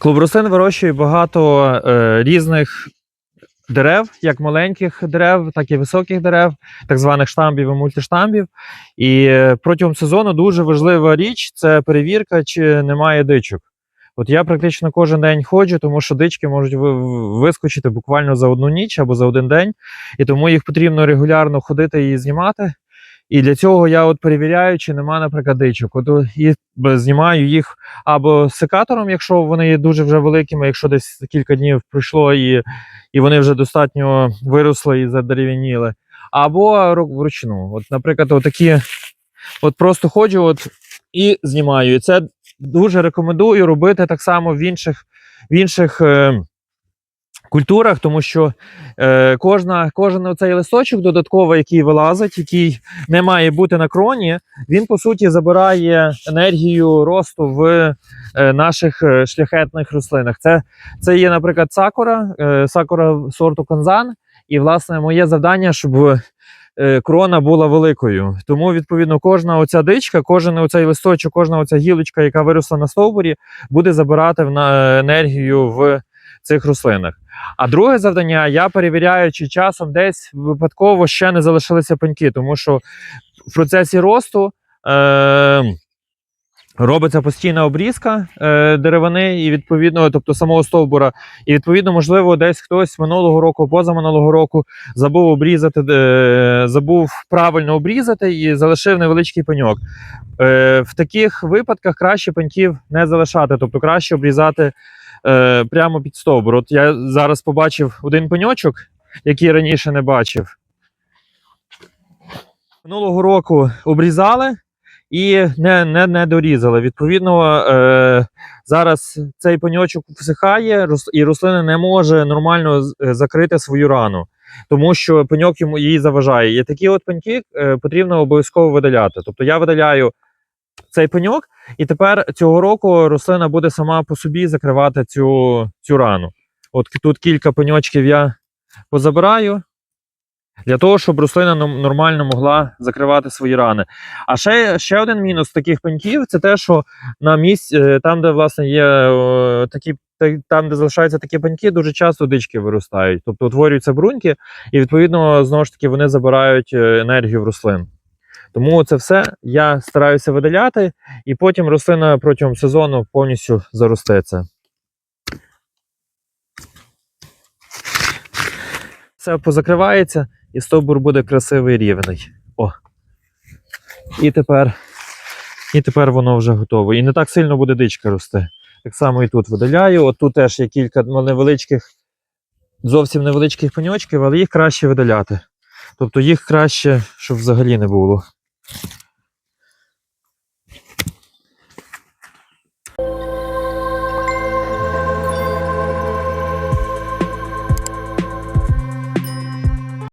Клуб рослин вирощує багато е, різних дерев, як маленьких дерев, так і високих дерев, так званих штамбів і мультиштамбів. І е, протягом сезону дуже важлива річ це перевірка, чи немає дичок. От я практично кожен день ходжу, тому що дички можуть ви- ви- вискочити буквально за одну ніч або за один день, і тому їх потрібно регулярно ходити і знімати. І для цього я от перевіряю, чи нема, наприклад, дичок. От і знімаю їх або секатором, якщо вони є дуже вже великими, якщо десь кілька днів пройшло і, і вони вже достатньо виросли і задерев'яніли, або вручну. От, наприклад, отакі, от просто ходжу от, і знімаю. І це дуже рекомендую робити так само в інших, в інших е, культурах, тому що е, кожна, кожен оцей листочок додатковий, який вилазить, який не має бути на кроні, він по суті забирає енергію росту в е, наших е, шляхетних рослинах. Це, це є, наприклад, сакура, е, сакура сорту канзан. І, власне, моє завдання, щоб крона була великою. Тому, відповідно, кожна оця дичка, кожен оцей листочок, кожна оця гілочка, яка виросла на стовбурі, буде забирати в енергію в цих рослинах. А друге завдання я перевіряю, чи часом десь випадково ще не залишилися пеньки, тому що в процесі росту е, робиться постійна обрізка е, деревини, і відповідно, тобто самого стовбура. І відповідно, можливо, десь хтось минулого року, позаминулого року забув обрізати, е, забув правильно обрізати і залишив невеличкий пеньок. Е, в таких випадках краще пеньків не залишати, тобто краще обрізати е, прямо під стовбур. От я зараз побачив один пеньочок, який раніше не бачив. Минулого року обрізали і не, не, не дорізали. Відповідно, е, зараз цей пеньочок всихає, і рослина не може нормально е, закрити свою рану, тому що пеньок йому їй заважає. І такі от пеньки е, потрібно обов'язково видаляти. Тобто я видаляю цей пеньок, і тепер цього року рослина буде сама по собі закривати цю, цю рану. От тут кілька пеньочків я позабираю. Для того, щоб рослина нормально могла закривати свої рани. А ще, ще один мінус таких пеньків це те, що на місці, е, там, де власне є е, такі, там, де залишаються такі пеньки, дуже часто дички виростають. Тобто утворюються бруньки, і відповідно знову ж таки вони забирають е, енергію в рослин. Тому це все я стараюся видаляти, і потім рослина протягом сезону повністю заростеться. Все позакривається, і стовбур буде красивий рівний. О. І тепер, і тепер воно вже готове. І не так сильно буде дичка рости. Так само і тут видаляю. От тут теж є кілька невеличких, зовсім невеличких пеньочків, але їх краще видаляти. Тобто їх краще, щоб взагалі не було.